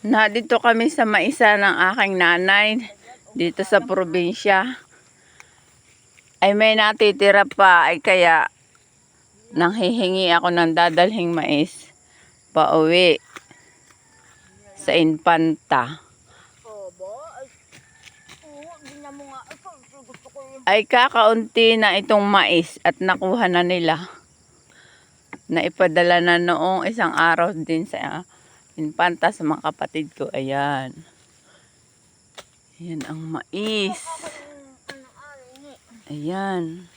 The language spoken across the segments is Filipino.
Na dito kami sa maisa ng aking nanay dito sa probinsya. Ay may natitira pa ay kaya nang hihingi ako ng dadalhing mais pauwi sa Infanta. Ay, kakaunti na itong mais at nakuha na nila. Naipadala na noong isang araw din sa Infanta sa mga kapatid ko. Ayan. Ayan ang mais. Ayan.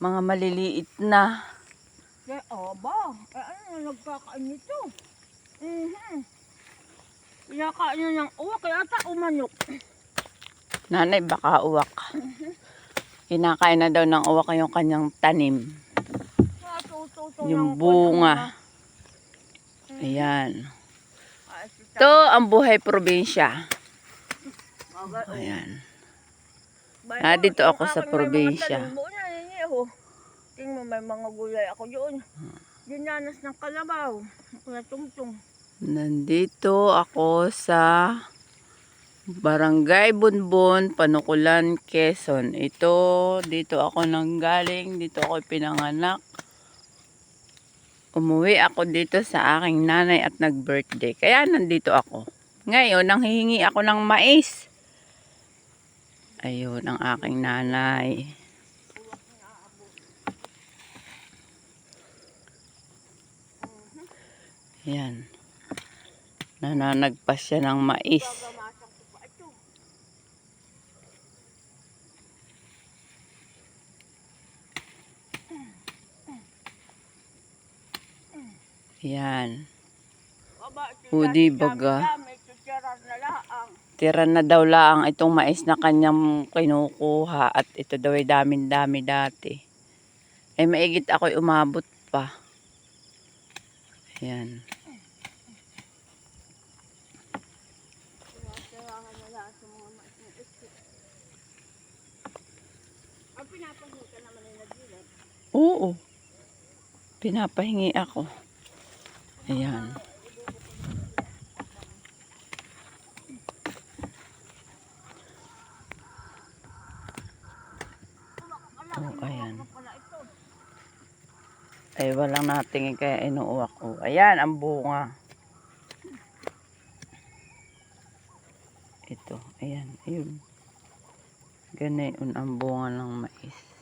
Mga maliliit na. Eh, obo. Eh, ano na nagkakain nito? Mhm. Kinakain na ng uwak, kaya ata umanok. Nanay, baka uwak. Kinakain na daw ng uwak yung kanyang tanim. Yung ng bunga. Ayan. Ito ang buhay probinsya. Ayan. Bay, Ah, ako sa probinsya. Oh. Tingnan mo, may mga gulay ako doon. Dinanas ng kalabaw. Kaya tungtong. Nandito ako sa Barangay Bunbon, Panukulan, Quezon. Ito, dito ako nanggaling, dito ako pinanganak. Umuwi ako dito sa aking nanay at nag-birthday. Kaya nandito ako. Ngayon, nanghihingi ako ng mais. Ayun, ang aking nanay. Yan. Nananagpas siya ng mais. Gamasan ko pa ito. Yan. O, di baga. tira na laang. Daw lang itong mais na kanyang kinukuha at ito daw ay damin-dami dati. Eh maigit ako'y umabot pa. Yan. Ay. Oo. Pinapahingi ako. Ayan. Oh, ayan. Ay, walang natingin kaya inuuwak ko. Ayan, ang bunga. Ito, ayan, ayun. Ganayon ang bunga ng mais.